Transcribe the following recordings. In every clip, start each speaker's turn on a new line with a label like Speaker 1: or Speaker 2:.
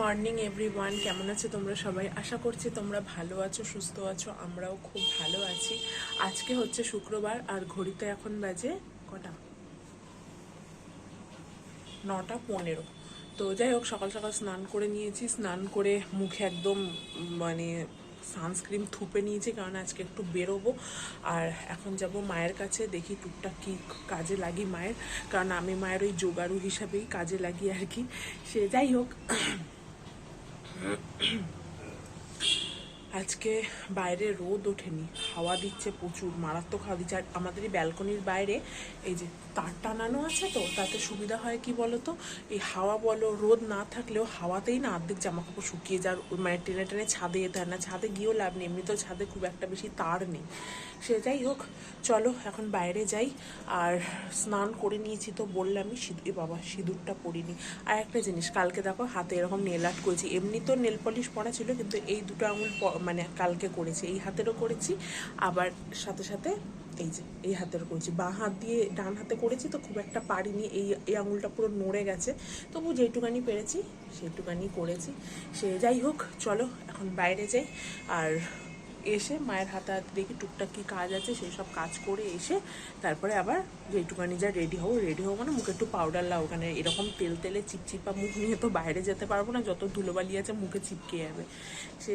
Speaker 1: Morning everyone কেমন আছো তোমরা সবাই? আশা করছি তোমরা ভালো আছো, সুস্থ আছো, আমরাও খুব ভালো আছি। আজকে হচ্ছে শুক্রবার, আর ঘড়িতে এখন বাজে কটা? নটা পনেরো। তো যাই হোক, সকাল সকাল স্নান করে নিয়েছি। স্নান করে মুখে একদম মানে সানস্ক্রিন থুপে নিয়েছি, কারণ আজকে একটু বেরোবো। আর এখন যাব মায়ের কাছে, দেখি টুকটাক কী কাজে লাগি মায়ের। কারণ আমি মায়ের ওই জোগাড়ু হিসাবেই কাজে লাগি আর কি। সে যাই হোক 嗯。আজকে বাইরে রোদ ওঠেনি, হাওয়া দিচ্ছে প্রচুর, মারাত্মক হাওয়া দিচ্ছে। আর আমাদের এই ব্যালকনির বাইরে এই যে তার টানানো আছে তো, তাতে সুবিধা হয় কি বলতো? এই হাওয়া বলো, রোদ না থাকলেও হাওয়াতেই না অর্ধেক জামা কাপড় শুকিয়ে যার মানে টেনে টেনে ছাদে যেতে হয় না, ছাদে গিয়েও লাভ নেই, এমনিতেও ছাদে খুব একটা বেশি তার নেই। সে যাই হোক, চলো এখন বাইরে যাই। আর স্নান করে নিয়েছি তো বললামই সিঁদুর এ বাবা, সিঁদুরটা পরিনি। আর একটা জিনিস, কালকে দেখো হাতে এরকম নেল আর্ট করেছি। এমনি তো নেল পলিশ পরা ছিল, কিন্তু এই দুটো আঙুল মানে কালকে করেছি, এই হাতেরও করেছি, আবার সাথে সাথে এই যে, এই হাতেরও করেছি। বাঁ হাত দিয়ে ডান হাতে করেছি তো খুব একটা পারিনি, এই এই আঙুলটা পুরো নড়ে গেছে। তবু যেইটুকানি পেরেছি সেইটুকানি করেছি। সে যাই হোক, চলো এখন বাইরে যাই, আর এসে মায়ের হাতে হাতে দেখি টুকটাক কী কাজ আছে, সেই সব কাজ করে এসে তারপরে আবার যেটুকানি যা রেডি হব রেডি হব মানে মুখে একটু পাউডার লাও। ওখানে এরকম তেল তেলে চিপচিপা মুখ নিয়ে তো বাইরে যেতে পারব না, যত ধুলোবালি আছে মুখে চিপকে যাবে। সে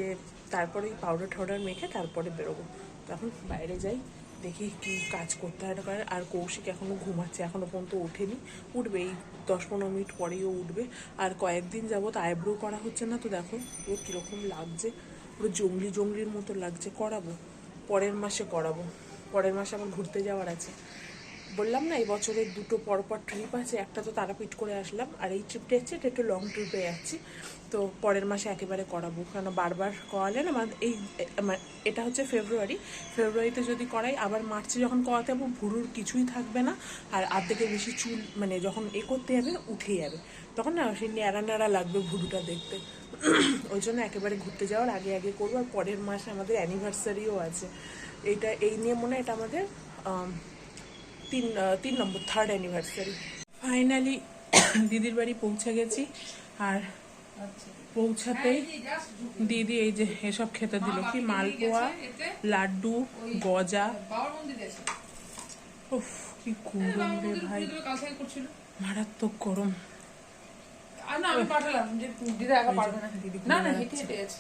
Speaker 1: তারপরে পাউডার টাউডার মেখে তারপরে বেরোবো। তখন বাইরে যাই, দেখি কি কাজ করতে হয় করে। আর কৌশিক এখনও ঘুমাচ্ছে এখনও পর্যন্ত ওঠেনি। উঠবে, এই দশ পনেরো মিনিট পরেই ও উঠবে। আর কয়েকদিন যাবত আইব্রো করা হচ্ছে না তো দেখো ও কীরকম লাগছে। পুরো জঙ্গলি জঙ্গলির মতো লাগছে, করাবো। পরের মাসে করাবো। পরের মাসে আমার ঘুরতে যাওয়ার আছে। বললাম না এই বছরের দুটো পরপর ট্রিপ আছে একটা তো তারাপীঠ করে আসলাম আর এই ট্রিপটা হচ্ছে এটা একটু লং ট্রিপে যাচ্ছি। তো পরের মাসে একেবারে করাবো কারণ বারবার করালে না আমার এই এ- এটা হচ্ছে ফেব্রুয়ারি ফেব্রুয়ারিতে যদি করাই আবার মার্চে যখন করাতে যাব ভুরুর কিছুই থাকবে না আর আর্ধেকের বেশি চুল মানে যখন এ করতে যাবে উঠে যাবে। তখন না সেই ন্যাড়া ন্যাড়া লাগবে ভুরুটা দেখতে। ওই জন্য একেবারে ঘুরতে যাওয়ার আগে আগে করব আর পরের মাসে আমাদের অ্যানিভার্সারিও আছে। এটা এই নিয়ে মনে হয় এটা আমাদের আম, তিন তিন নম্বর থার্ড অ্যানিভার্সারি ফাইনালি দিদির বাড়ি পৌঁছে গেছি। আর পৌঁছাতেই দিদি এই যে এসব খেতে দিল। কি মালপোয়া লাড্ডু গজা। উফ কি গরম রে ভাই। মারাত্মক গরম।
Speaker 2: আর না আমি পাঠালাম যে দিদা একা পারবে না।
Speaker 1: দিদি
Speaker 2: না না হেঁটে হেঁটে আছে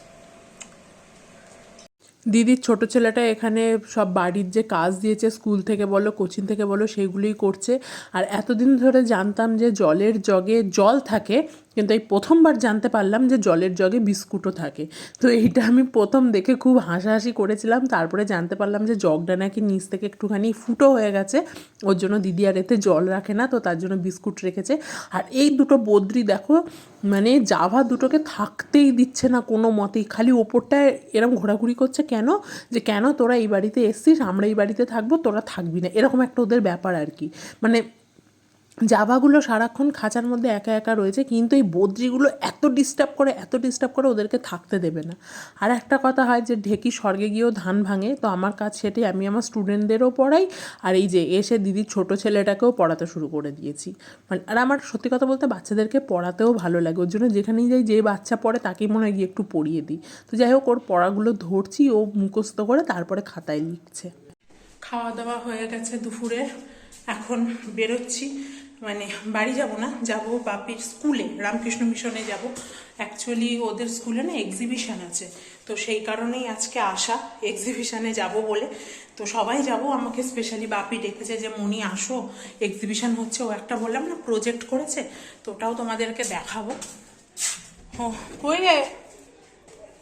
Speaker 1: দিদির ছোট ছেলেটা এখানে সব বাড়ির যে কাজ দিয়েছে, স্কুল থেকে বলো, কোচিং থেকে বলো সেগুলোই করছে। আর এতদিন ধরে জানতাম যে জলের জগে জল থাকে কিন্তু এই প্রথমবার জানতে পারলাম যে জলের জগে বিস্কুটও থাকে। তো এইটা আমি প্রথম দেখে খুব হাসাহাসি করেছিলাম। তারপরে জানতে পারলাম যে জগটা নাকি নিচ থেকে একটুখানি ফুটো হয়ে গেছে। ওর জন্য দিদি আর এতে জল রাখে না, তো তার জন্য বিস্কুট রেখেছে। আর এই দুটো বদ্রি দেখো মানে জাভা দুটোকে থাকতেই দিচ্ছে না কোনো মতেই। খালি ওপরটায় এরকম ঘোরাঘুরি করছে কেন? যে কেন তোরা এই বাড়িতে এসছিস, আমরা এই বাড়িতে থাকব, তোরা থাকবি না। এরকম একটা ওদের ব্যাপার আর কি। মানে জাভাগুলো সারাক্ষণ খাঁচার মধ্যে একা একা রয়েছে, কিন্তু এই বদ্রিগুলো এত ডিস্টার্ব করে, এত ডিস্টার্ব করে ওদেরকে থাকতে দেবে না। আর একটা কথা হয় যে, ঢেকি স্বর্গে গিয়েও ধান ভাঙে, তো আমার কাজ সেটাই, আমি আমার স্টুডেন্টদেরও পড়াই, আর এই যে এসে দিদির ছোট ছেলেটাকেও পড়াতে শুরু করে দিয়েছি। মানে আর আমার সত্যি কথা বলতে বাচ্চাদেরকে পড়াতেও ভালো লাগে, ওর জন্য যেখানেই যাই যে বাচ্চা পড়ে তাকেই মনে হয় গিয়ে একটু পড়িয়ে দিই। তো যাই হোক, ওর পড়াগুলো ধরছি, ও মুখস্থ করে তারপরে খাতায় লিখছে। খাওয়া দাওয়া হয়ে গেছে দুপুরে, এখন বেরোচ্ছি। মানে বাড়ি যাব না, যাব বাপির স্কুলে, রামকৃষ্ণ মিশনে যাব। অ্যাকচুয়ালি ওদের স্কুলে না এক্সিবিশন আছে। তো সেই কারণেই আজকে আসা এক্সিবিশনে যাব বলে। তো সবাই যাব, আমাকে স্পেশালি বাপি ডেকেছে যে মনি আসো। এক্সিবিশন হচ্ছে। ও একটা বললাম না প্রজেক্ট করেছে। তো ওটাও তোমাদেরকে দেখাবো। ও, কই রে?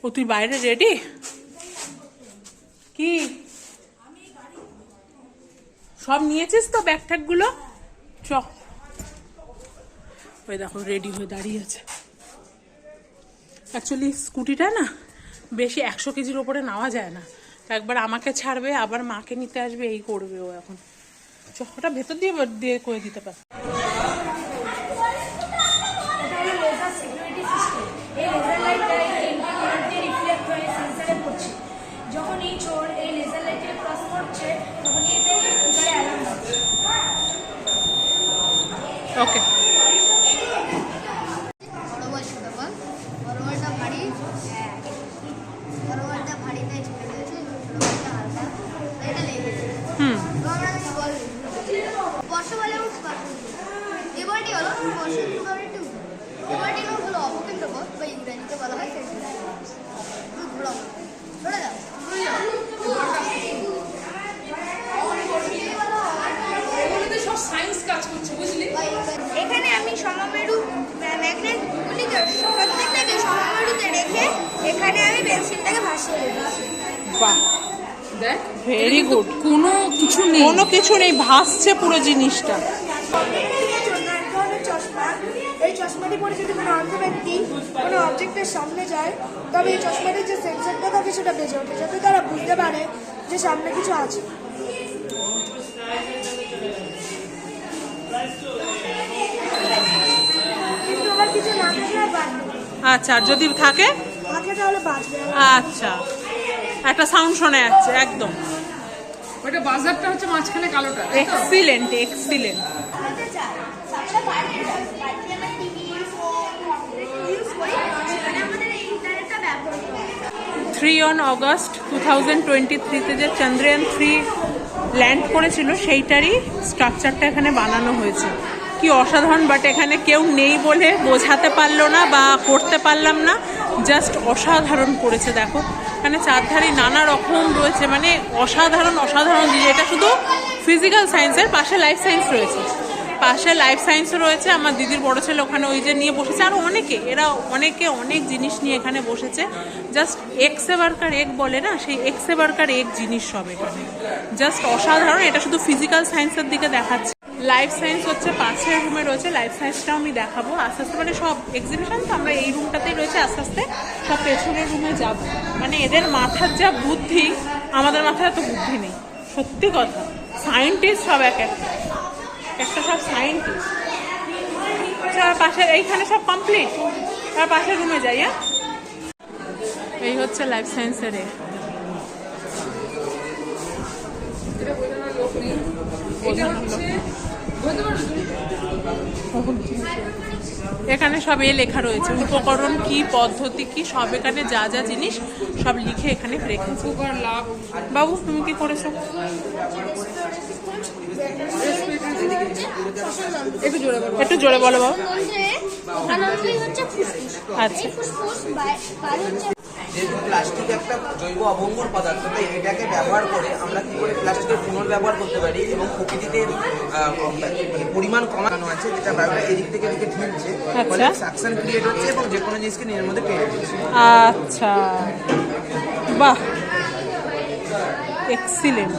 Speaker 1: ও, তুই বাইরে রেডি কি? সব নিয়েছিস তো ব্যাগ ট্যাগগুলো চ। ওই দেখো রেডি হয়ে দাঁড়িয়ে আছে। অ্যাকচুয়ালি স্কুটিটা না বেশি একশো কেজির ওপরে নেওয়া যায় না। তো একবার আমাকে ছাড়বে, আবার মাকে নিতে আসবে, এই করবে ও এখন। ওটা ভেতর দিয়ে দিয়ে করে দিতে পার
Speaker 3: এটা হলো লেজার সিকিউরিটি সিস্টেম এই লেজার লাইটটা এই ইন্টারনেট দিয়ে রিফ্লেক্ট হয়ে সেন্সরে পড়ছে যখন এই চোর এই লেজার লাইটে ক্রস করছে তখন এই সেন্সরে অ্যালার্ম হচ্ছে
Speaker 1: ওকে
Speaker 4: বড় বল ছোট বল বড়
Speaker 3: এখানে আমি পেন্সিলটাকে ভাসিয়ে দেবো
Speaker 1: বাহ।
Speaker 2: দেখ
Speaker 1: ভেরি গুড
Speaker 2: কোনো কিছু নেই।
Speaker 1: কোনো কিছু নেই ভাসছে পুরো জিনিসটা।
Speaker 3: জন্য এক ধরনের চশমা এই চশমাটি পরে যদি কোনো অন্ধ ব্যক্তি কোনো অবজেক্টের সামনে যায় তবে এই চশমাটির যে সেন্সারটা থাকে সেটা বেজে ওঠে যাতে তারা বুঝতে পারে যে সামনে কিছু আছে।
Speaker 1: আচ্ছা যদি থাকে?
Speaker 3: তাহলে বাঁচবে না।
Speaker 1: আচ্ছা। একটা সাউন্ড শোনা যাচ্ছে একদম।
Speaker 2: ওটা বাজারটা হচ্ছে মাঝখানে কালোটা
Speaker 1: excellent excellent three on August two thousand twenty থ্রিতে যে চন্দ্রয়ান থ্রি ল্যান্ড করেছিল সেইটারই স্ট্রাকচারটা এখানে বানানো হয়েছে। কি অসাধারণ বাট এখানে কেউ নেই বলে বোঝাতে পারল না বা করতে পারলাম না। জাস্ট অসাধারণ করেছে, দেখো। মানে চারধারে নানা রকম রয়েছে মানে অসাধারণ অসাধারণ জিনিস। এটা শুধু ফিজিক্যাল সায়েন্সের পাশে লাইফ সায়েন্স রয়েছে। পাশে লাইফ সায়েন্স রয়েছে, আমার দিদির বড় ছেলে ওখানে ওই যে নিয়ে বসেছে, আর অনেকে, এরা অনেকে অনেক জিনিস নিয়ে এখানে বসেছে। জাস্ট এক্স এবারকার এক বলে না, সেই এক্স এবারকার এক জিনিস সব এখানে। জাস্ট অসাধারণ, এটা শুধু ফিজিক্যাল সায়েন্সের দিকে দেখাচ্ছে। লাইফ সায়েন্স হচ্ছে পাশের রুমে রয়েছে লাইফ সায়েন্সটাও আমি দেখাবো। আস্তে আস্তে মানে সব এক্সিবিশন তো আমরা এই রুমটাতেই রয়েছে, আস্তে আস্তে সব পেছনের রুমে যাব। মানে এদের মাথার যা বুদ্ধি, আমাদের মাথায় এত বুদ্ধি নেই। সত্যি কথা সায়েন্টিস্ট সব এক একটা একটা সব সায়েন্টিস্ট আচ্ছা পাশে, এইখানে সব কমপ্লিট আর পাশের রুমে যাই হ্যাঁ? এই হচ্ছে লাইফ সায়েন্সের
Speaker 2: এটা নেই
Speaker 1: এখানে সব এ লেখা রয়েছে উপকরণ কি পদ্ধতি কি সব এখানে যা যা জিনিস সব লিখে এখানে রেখেছে। বাবু তুমি কি করেছ?
Speaker 2: একটু জোরে বলো।
Speaker 1: একটু জোরে বলো বাবু।
Speaker 3: আনন্দই হচ্ছে ফুসফুস।
Speaker 1: আচ্ছা।
Speaker 4: যেহেতু প্লাস্টিক একটা জৈব অবঙ্গর পদার্থ তাই এটাকে ব্যবহার করে আমরা কী করে প্লাস্টিকের পুনর্ব্যবহার করতে পারি এবং প্রকৃতিতে মানে পরিমাণ কমানো আছে যেটা বায়ুটা এদিক থেকে এদিকে ঠেলছে ফলে
Speaker 1: আচ্ছা।
Speaker 4: সাকশন ক্রিয়েট হচ্ছে এবং যে কোনো জিনিসকে নিজের মধ্যে টেনে দিচ্ছে।
Speaker 1: আচ্ছা। বাহ! এক্সিলেন্ট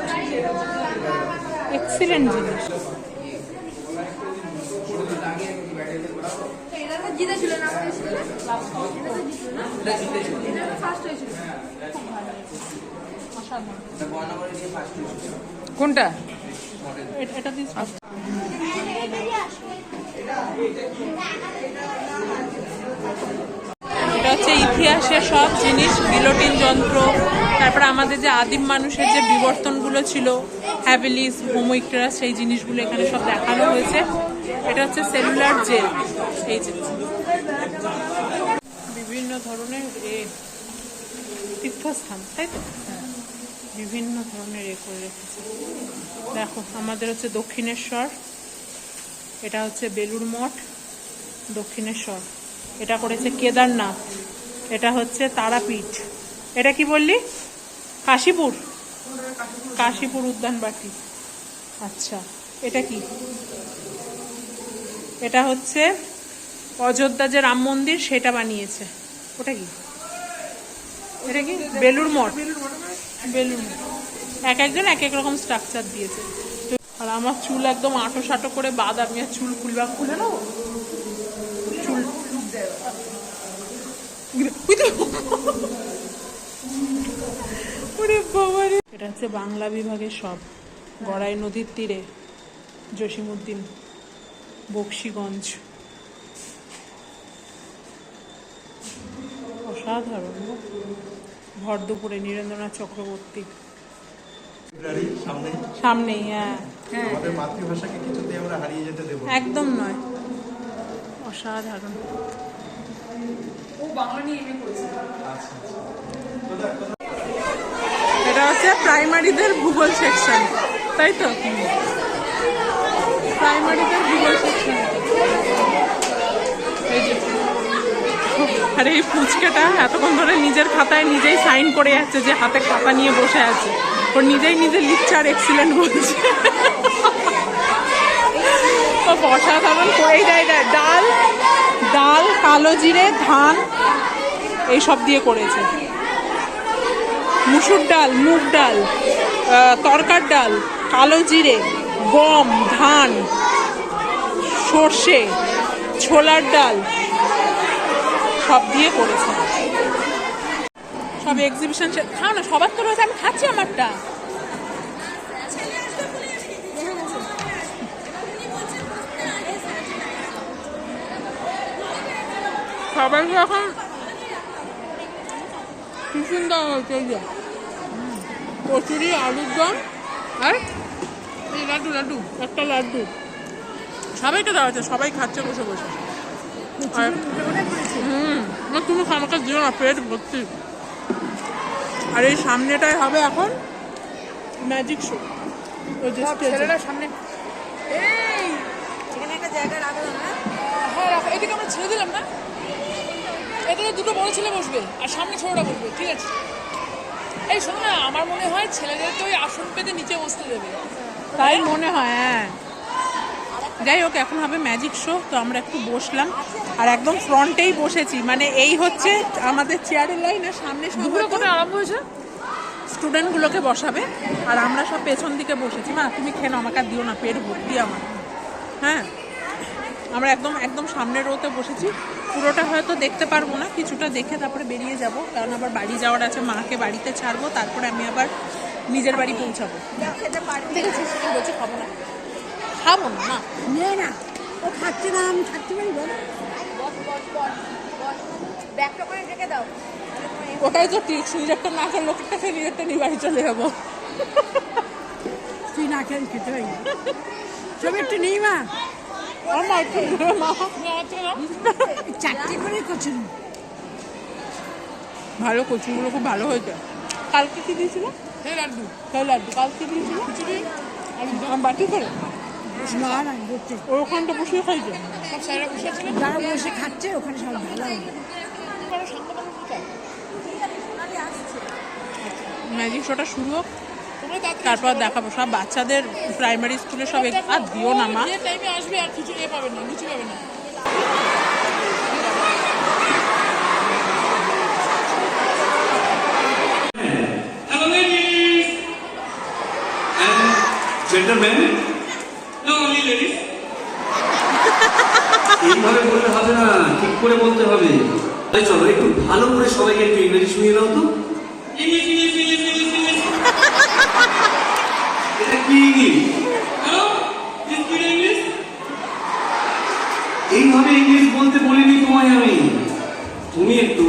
Speaker 1: এক্সিলেন্ট জিনিস।
Speaker 3: এটা তো জিতেছিল না হয়েছিল ফার্স্ট হয়েছিল
Speaker 2: কোনটা?
Speaker 1: এটা হচ্ছে ইতিহাসের সব জিনিস গিলোটিন যন্ত্র, তারপর আমাদের যে আদিম মানুষের যে বিবর্তনগুলো ছিল, হ্যাবিলিস, হোমোইক্টারাস, সেই জিনিসগুলো এখানে সব দেখানো হয়েছে। এটা হচ্ছে সেলুলার জেল, এই যে। বিভিন্ন ধরনের এ তীর্থস্থান, তাই তো? বিভিন্ন ধরনের এ করে রেখেছে। দেখো, আমাদের হচ্ছে দক্ষিণেশ্বর, এটা হচ্ছে বেলুর মঠ, দক্ষিণেশ্বর। এটা করেছে কেদারনাথ, এটা হচ্ছে তারাপীঠ। এটা কি বললি? কাশীপুর। কাশীপুর উদ্যানবাটি। আচ্ছা এটা কি? এটা হচ্ছে অযোধ্যা যে রাম মন্দির, সেটা বানিয়েছে। ওটা কি? এটা কি? বেলুর মঠ। বেলুন। এক একজন এক এক রকম স্ট্রাকচার দিয়েছে। আর আমার চুল একদম আটো সাটো করে বাদ, আমি আর চুল খুলবা খুলে নেব? চুল। এটা হচ্ছে বাংলা বিভাগের সব। গড়াই নদীর তীরে জসিমুদ্দিন বক্সিগঞ্জ। অসাধারণ। ভর দুপুরে নীরেন্দ্রনাথ চক্রবর্তী। সামনেই। হ্যাঁ।
Speaker 5: আমাদের মাতৃভাষাকে কিছুতেই আমরা হারিয়ে যেতে দেবো।
Speaker 1: একদম নয়। অসাধারণ।
Speaker 2: ও বাংলা নিয়ে এমএ করেছে।
Speaker 1: এটা হচ্ছে প্রাইমারিদের ভূগোল সেকশন তাই তো? প্রাইমারিদের ভূগোল সেকশন এই যে আরে, এই ফুচকাটা এতক্ষণ ধরে নিজের খাতায় নিজেই সাইন করে যাচ্ছে যে হাতে খাতা নিয়ে বসে আছে। ওর নিজেই নিজে লিখছে আর এক্সিলেন্ট বলছে। ও অসাধারণ করেই দেয় ডাল ডাল, কালো জিরে, ধান, এই সব দিয়ে করেছে। মুসুর ডাল, মুগ ডাল তরকার ডাল, কালো জিরে, গম, ধান, সর্ষে, ছোলার ডাল সব দিয়ে করেছে। সব এক্সিবিশন খাও না সবার তো রয়েছে আমি খাচ্ছি আমারটা। সবাইকে এখন টিফিন দেওয়া হয়েছে যে? কচুরি আলুর দম আর লাড্ডু লাড্ডু একটা লাড্ডু। সবাইকে দেওয়া হয়েছে সবাই খাচ্ছে বসে বসে। আর হুম তুমি আমাকে দিও না পেট ভর্তি। আর এই সামনেটায় হবে এখন ম্যাজিক শো ওই যে
Speaker 2: ছেলেরা সামনে এই
Speaker 3: এখানে একটা জায়গা না
Speaker 2: হ্যাঁ? রাখো। এদিকে আমরা ছেড়ে দিলাম না। এদিকে দুটো বড় ছেলে বসবে আর সামনে ছোটটা বসবে ঠিক আছে? এই শোনো না আমার মনে হয় ছেলেদেরকে ওই আসন পেতে নিচে বসতে দেবে।
Speaker 1: তাই মনে হয় হ্যাঁ। যাই হোক এখন হবে ম্যাজিক শো তো আমরা একটু বসলাম। আর একদম ফ্রন্টেই বসেছি। মানে এই হচ্ছে আমাদের চেয়ারের লাইন আর সামনে
Speaker 2: আরম্ভ হয়েছে?
Speaker 1: স্টুডেন্টগুলোকে বসাবে। আর আমরা সব পেছন দিকে বসেছি। মা তুমি খেয়ে নাও, আমাকে আর দিও না পেট ভর্তি আমার। হ্যাঁ? আমরা একদম একদম সামনের রোতে বসেছি। পুরোটা হয়তো দেখতে পারব না কিছুটা দেখে তারপরে বেরিয়ে যাব। কারণ আবার বাড়ি যাওয়ার আছে মাকে বাড়িতে ছাড়বো। তারপরে আমি আবার নিজের বাড়ি পৌঁছাবো। ঠিক আছে সেটা বলছি খাব না। খাব না না
Speaker 3: নে না ও খাচ্ছে না আমি খাচ্ছি মানে বল ব্যাগটা করে রেখে দাও
Speaker 1: ওটাই তো ঠিক নিজেরটা না খেয়ে লোকের কাছে নিজেরটা নিয়ে বাড়ি চলে যাব।
Speaker 3: তুই না খেয়ে খেতে পারি সব একটু নেই মা। চারটে করে কচুরি।
Speaker 1: ভালো কচুগুলো খুব ভালো হয়েছে। কালকে কি দিয়েছিল?
Speaker 2: এই লাড্ডু।
Speaker 1: কাল লাড্ডু। কালকে দিয়েছিল? বাটি করে?
Speaker 3: না না দেখতে।
Speaker 1: ওখানটা বসিয়ে খাইছে?
Speaker 2: সব স্যারেরা বসে
Speaker 3: যারা বসে খাচ্ছে ওখানে সব ভালো?
Speaker 1: ম্যাজিক শোটা শুরু হোক তারপর দেখাবো। সব বাচ্চাদের প্রাইমারি স্কুলে সব আর দিও না মা।
Speaker 2: টাইমে আসবে আর কিছু ইয়ে পাবে না কিছু পাবে না।
Speaker 6: Gentlemen. No, only ladies. এইভাবে বললে হবে না, ঠিক করে বলতে হবে। চলো, একটু ভালো করে সবাইকে একটু ইংরেজি শুনিয়ে দাও তো। এইভাবে ইংলিশ বলতে বলিনি তোমায় আমি। তুমি একটু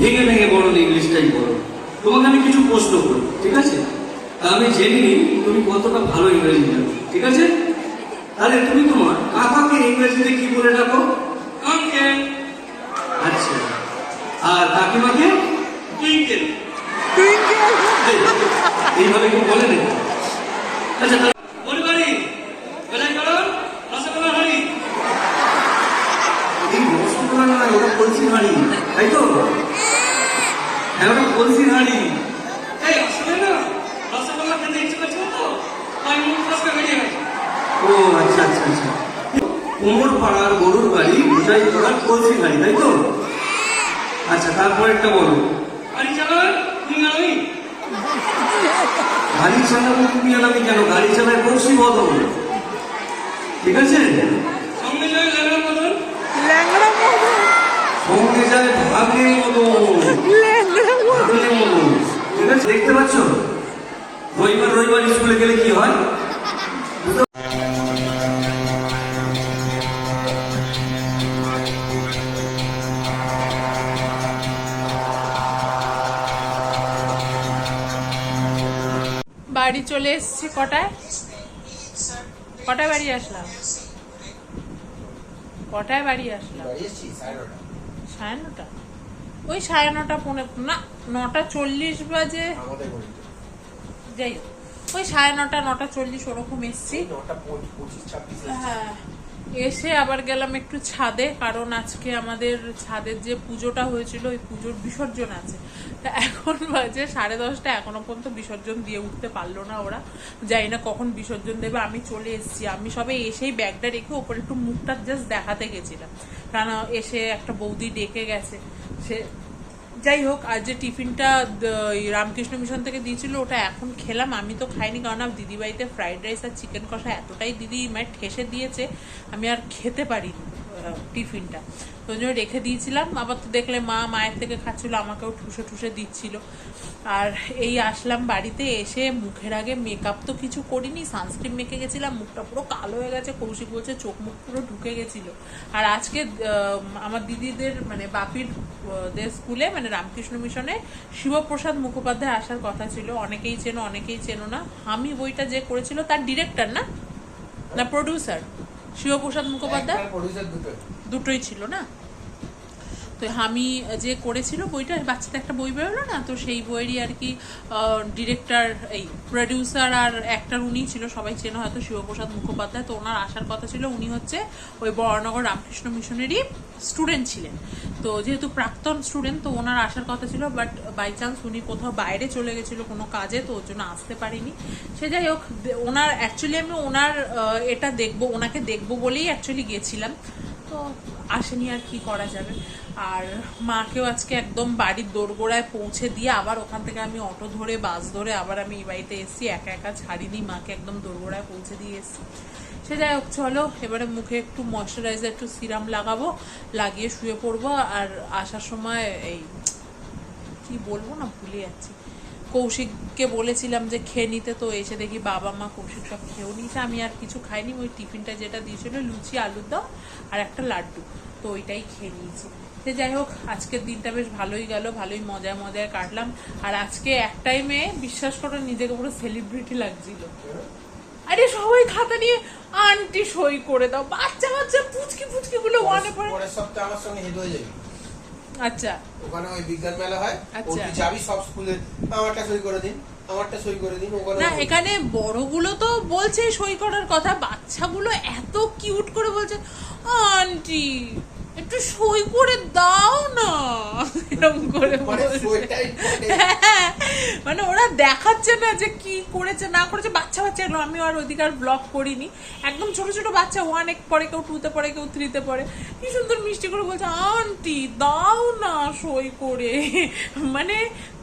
Speaker 6: ভেঙে ভেঙে বলো ইংলিশটাই বলো। তোমাকে আমি কিছু প্রশ্ন করব ঠিক আছে? তা আমি জেনে নিই তুমি কতটা ভালো ইংরেজি জানো, ঠিক আছে? তাহলে তুমি তোমার কাকাকে ইংরেজিতে কি বলে ডাকো আঙ্কেল আচ্ছা আর কাকিমাকে টুইঙ্কেল এইভাবে কেউ বলে নাকি আচ্ছা বাড়ি কারণ রসগোল্লা হাড়ি। এই রসগোল্লা নয় ওটা কলসি হাঁড়ি তাই তো? হ্যাঁ ওটা কলসি হাঁড়ি। এই আসলে না রসগোল্লা খেতে ইচ্ছে করছিল তো তাই মুখ ফসকা বেরিয়ে গেছে। ও আচ্ছা আচ্ছা আচ্ছা। কোমর পাড়ার গরুর গাড়ি বোঝাই করার কলসি হাঁড়ি তাই তো? আচ্ছা তারপর তারপরেরটা বলো। গাড়ি চালান তুমি আমি। গাড়ি চালাবো তুমি আর আমি কেন? গাড়ি চালায় কলসি বদল ঠিক আছে? সঙ্গে যায় লাগার বদল।
Speaker 1: ল্যাংড়া মতো
Speaker 6: সঙ্গে যায় ভাগের মতো
Speaker 1: ল্যাংড়া মতো
Speaker 6: ঠিক আছে? দেখতে পাচ্ছ? রবিবার রবিবার স্কুলে গেলে কি হয়?
Speaker 1: চলে এসছে কটায়? কটায় বাড়ি আসলাম? কটায় বাড়ি আসলাম? সাড়ে নটা। ওই সাড়ে নটা পনে না নটা চল্লিশ বাজে। যাই হোক ওই সাড়ে নটা নটা চল্লিশ ওরকম এসছি। হ্যাঁ। এসে আবার গেলাম একটু ছাদে, কারণ আজকে আমাদের ছাদের যে পুজোটা হয়েছিল, ওই পুজোর বিসর্জন আছে। তা এখন বাজে সাড়ে দশটা, এখনও পর্যন্ত বিসর্জন দিয়ে উঠতে পারল না ওরা। জানি না কখন বিসর্জন দেবে, আমি চলে এসেছি। আমি সবে এসেই ব্যাগটা রেখে ওপরে একটু মুখটা জাস্ট দেখাতে গেছিলাম। কারণ এসে একটা বৌদি ডেকে গেছে। সে যাই হোক আর যে টিফিনটা রামকৃষ্ণ মিশন থেকে দিয়েছিল, ওটা এখন খেলাম। আমি তো খাইনি, কারণ আমার দিদিবাড়িতে ফ্রাইড রাইস আর চিকেন কষা এতটাই দিদি মানে ঠেসে দিয়েছে, আমি আর খেতে পারিনি। টিফিনটা। তো জন্য রেখে দিয়েছিলাম। আবার তো দেখলে মা মায়ের থেকে খাচ্ছিল, আমাকেও ঠুসে ঠুসে দিচ্ছিল। আর এই আসলাম বাড়িতে এসে মুখের আগে মেকআপ তো কিছু করিনি সানস্ক্রিন মেখে গেছিলাম, মুখটা পুরো কালো হয়ে গেছে, কৌশিক বলছে চোখ মুখ পুরো ঢুকে গেছিল। আর আজকে আমার দিদিদের মানে বাপির দের স্কুলে মানে রামকৃষ্ণ মিশনে শিবপ্রসাদ মুখোপাধ্যায় আসার কথা ছিল। অনেকেই চেনো অনেকেই চেনো না। আমি বইটা যে করেছিল তার ডিরেক্টর না? না প্রডিউসার শিবপ্রসাদ মুখোপাধ্যায়? দুটোই ছিল না? তো আমি যে করেছিল বইটা বাচ্চাতে একটা বই বেরোলো না? তো সেই বইয়েরই আর কি ডিরেক্টর এই প্রডিউসার আর একটার উনি ছিল সবাই চেনো হয়তো শিবপ্রসাদ মুখোপাধ্যায়। তো ওনার আসার কথা ছিল উনি হচ্ছে ওই বরানগর রামকৃষ্ণ মিশনেরই স্টুডেন্ট ছিলেন। তো যেহেতু প্রাক্তন স্টুডেন্ট তো ওনার আসার কথা ছিল বাট বাই চান্স উনি কোথাও বাইরে চলে গেছিল কোনো কাজে, তো ওর জন্য আসতে পারিনি। সে যাই হোক ওনার অ্যাকচুয়ালি আমি ওনার এটা দেখব, ওনাকে দেখব বলেই অ্যাকচুয়ালি গেছিলাম। তো আসেনি আর কি করা যাবে। আর মাকেও আজকে একদম বাড়ির দোরগোড়ায় পৌঁছে দিয়ে আবার ওখান থেকে আমি অটো ধরে, বাস ধরে আবার আমি এই বাড়িতে এসেছি, একা একা ছাড়িনি, মাকে একদম দোরগোড়ায় পৌঁছে দিয়ে এসেছি। সে যাই হোক, চলো। এবারে মুখে একটু ময়শ্চারাইজার একটু সিরাম লাগাবো, লাগিয়ে শুয়ে পড়ব আর আসার সময় এই, কি বলব না, ভুলে যাচ্ছি। কৌশিককে বলেছিলাম যে, খেয়ে নিতে। তো এসে দেখি বাবা মা কৌশিক সব খেয়েও নিয়েছে। আমি আর কিছু খাইনি। ওই টিফিনটা যেটা দিয়েছিল, লুচি, আলুর দম আর একটা লাড্ডু। তো ওইটাই খেয়ে নিয়েছি। সে যাই হোক, আজকের দিনটা বেশ ভালোই গেল। ভালোই মজায় মজায় কাটলাম। আর আজকে এক টাইমে বিশ্বাস করো, নিজেকে পুরো সেলিব্রিটি লাগছিল। আরে সবাই খাতা নিয়ে আন্টি সই করে দাও। বাচ্চা বাচ্চা পুচকি পুচকি গুলো ওয়ানে পড়ে।
Speaker 4: পরের সপ্তাহে আমার সঙ্গে হেঁটে হয়ে যাবে।
Speaker 1: আচ্ছা।
Speaker 4: ওখানে ওই বিজ্ঞান মেলা হয়
Speaker 1: আচ্ছা।
Speaker 4: যাবি সব স্কুলে। আমারটা সই করে দিন আমারটা সই করে দিন ওখানে
Speaker 1: না এখানে বড়গুলো তো বলছে সই করার কথা বাচ্চাগুলো এত কিউট করে বলছে আন্টি একটু সই করে দাও না। এরকম করে
Speaker 4: মানে।
Speaker 1: হ্যাঁ, মানে ওরা দেখাচ্ছে না যে কি করেছে না করেছে। বাচ্চা বাচ্চা এগুলো আমি আর অধিকার ব্লগ করিনি। একদম ছোট ছোট বাচ্চা ওয়ান এক পরে কেউ টুতে পরে কেউ থ্রিতে পরে। কি সুন্দর মিষ্টি করে বলছে আন্টি দাও না সই করে। মানে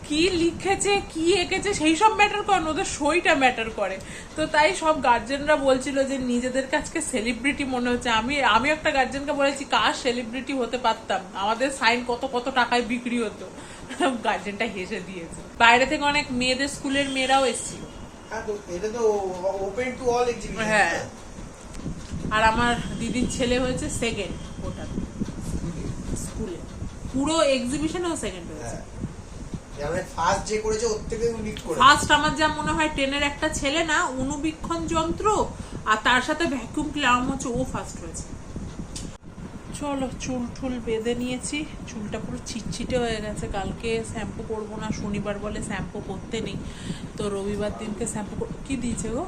Speaker 1: কি লিখেছে কি এঁকেছে সেই সব ম্যাটার করে না, ওদের সইটা ম্যাটার করে। তো তাই সব গার্জেনরা বলছিল যে নিজেদের কাছকে সেলিব্রিটি মনে হচ্ছে। আমি আমি একটা গার্জেনকে বলেছি কার সেলিব্রিটি হতে পারতাম? আমাদের সাইন কত কত টাকায় বিক্রি হতো? গার্জেনটা হেসে দিয়েছে। বাইরে থেকে অনেক মেয়েদের স্কুলের মেয়েরাও এসেছিল।
Speaker 4: হ্যাঁ এটা তো ওপেন টু অল এক্সিবিশন
Speaker 1: হ্যাঁ। আর আমার দিদির ছেলে হয়েছে সেকেন্ড ওটা। স্কুলে। পুরো এক্সিবিশনেও সেকেন্ড হয়েছে।
Speaker 4: মানে ফার্স্ট যে করেছে ওর থেকে লিড করে
Speaker 1: ফার্স্ট আমার যা মনে হয় একটা ছেলে না অনুবীক্ষণ যন্ত্র আর তার সাথে ভ্যাকুয়াম ক্লাম হচ্ছে ও ফার্স্ট হয়েছে। চলো চুল টুল বেঁধে নিয়েছি। চুলটা পুরো ছিটছিটে হয়ে গেছে। কালকে শ্যাম্পু করব না শনিবার বলে শ্যাম্পু করতে নেই। তো রবিবার দিনকে শ্যাম্পু কি দিয়েছে গো?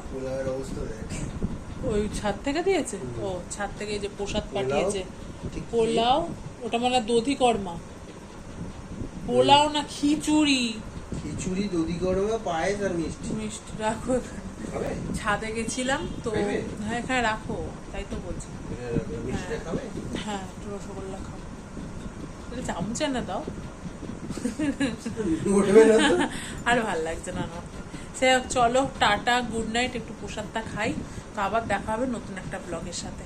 Speaker 1: ওই ছাদ থেকে দিয়েছে? ও ছাদ থেকে যে প্রসাদ পাঠিয়েছে। পোলাও ওটা মানে দধি কর্মা পোলাও না খিচুড়ি?
Speaker 4: খিচুড়ি দুধি গরমে পায়েস আর মিষ্টি।
Speaker 1: মিষ্টি রাখো ছাদে গেছিলাম তো? হ্যাঁ এখানে রাখো তাই তো বলছি। হ্যাঁ। একটু রসগোল্লা তাহলে চামচ না দাও? আর ভালো লাগছে না আমার। সে চলো টাটা গুড নাইট একটু প্রসাদটা খাই। তো আবার দেখা হবে নতুন একটা ব্লগের সাথে।